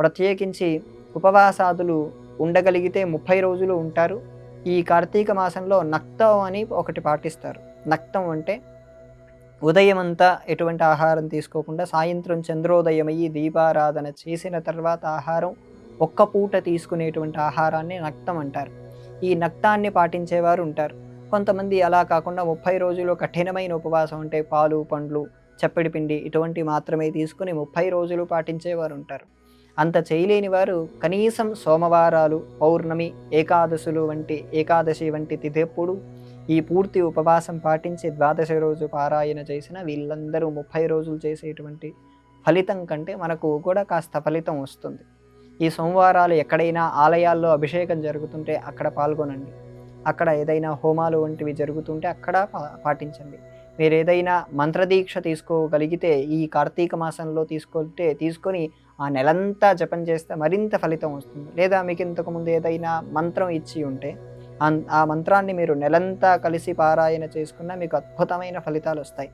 ప్రత్యేకించి ఉపవాసాదులు ఉండగలిగితే ముప్పై రోజులు ఉంటారు. ఈ కార్తీక మాసంలో నక్తం అని ఒకటి పాటిస్తారు. నక్తం అంటే ఉదయం అంతా ఎటువంటి ఆహారం తీసుకోకుండా సాయంత్రం చంద్రోదయం అయ్యి దీపారాధన చేసిన తర్వాత ఆహారం ఒక్క పూట తీసుకునేటువంటి ఆహారాన్ని నక్తం అంటారు. ఈ నక్తాన్ని పాటించేవారు ఉంటారు. కొంతమంది అలా కాకుండా ముప్పై రోజులు కఠినమైన ఉపవాసం అంటే పాలు పండ్లు చప్పిడి పిండి ఇటువంటి మాత్రమే తీసుకుని ముప్పై రోజులు పాటించేవారు ఉంటారు. అంత చేయలేని వారు కనీసం సోమవారాలు పౌర్ణమి ఏకాదశులు వంటి ఏకాదశి వంటి తిథెప్పుడు ఈ పూర్తి ఉపవాసం పాటించి ద్వాదశి రోజు పారాయణ చేసిన వీళ్ళందరూ ముప్పై రోజులు చేసేటువంటి ఫలితం కంటే మనకు కూడా కాస్త ఫలితం వస్తుంది. ఈ సోమవారాలు ఎక్కడైనా ఆలయాల్లో అభిషేకం జరుగుతుంటే అక్కడ పాల్గొనండి. అక్కడ ఏదైనా హోమాలు వంటివి జరుగుతుంటే అక్కడ పా- పాటించండి. మీరు ఏదైనా మంత్రదీక్ష తీసుకోగలిగితే ఈ కార్తీక మాసంలో తీసుకుంటే తీసుకొని ఆ నెలంతా జపం చేస్తే మరింత ఫలితం వస్తుంది. లేదా మీకు ఇంతకుముందు ఏదైనా మంత్రం ఇచ్చి ఉంటే అన్- ఆ మంత్రాన్ని మీరు నెలంతా కలిసి పారాయణ చేసుకున్నా మీకు అద్భుతమైన ఫలితాలు వస్తాయి.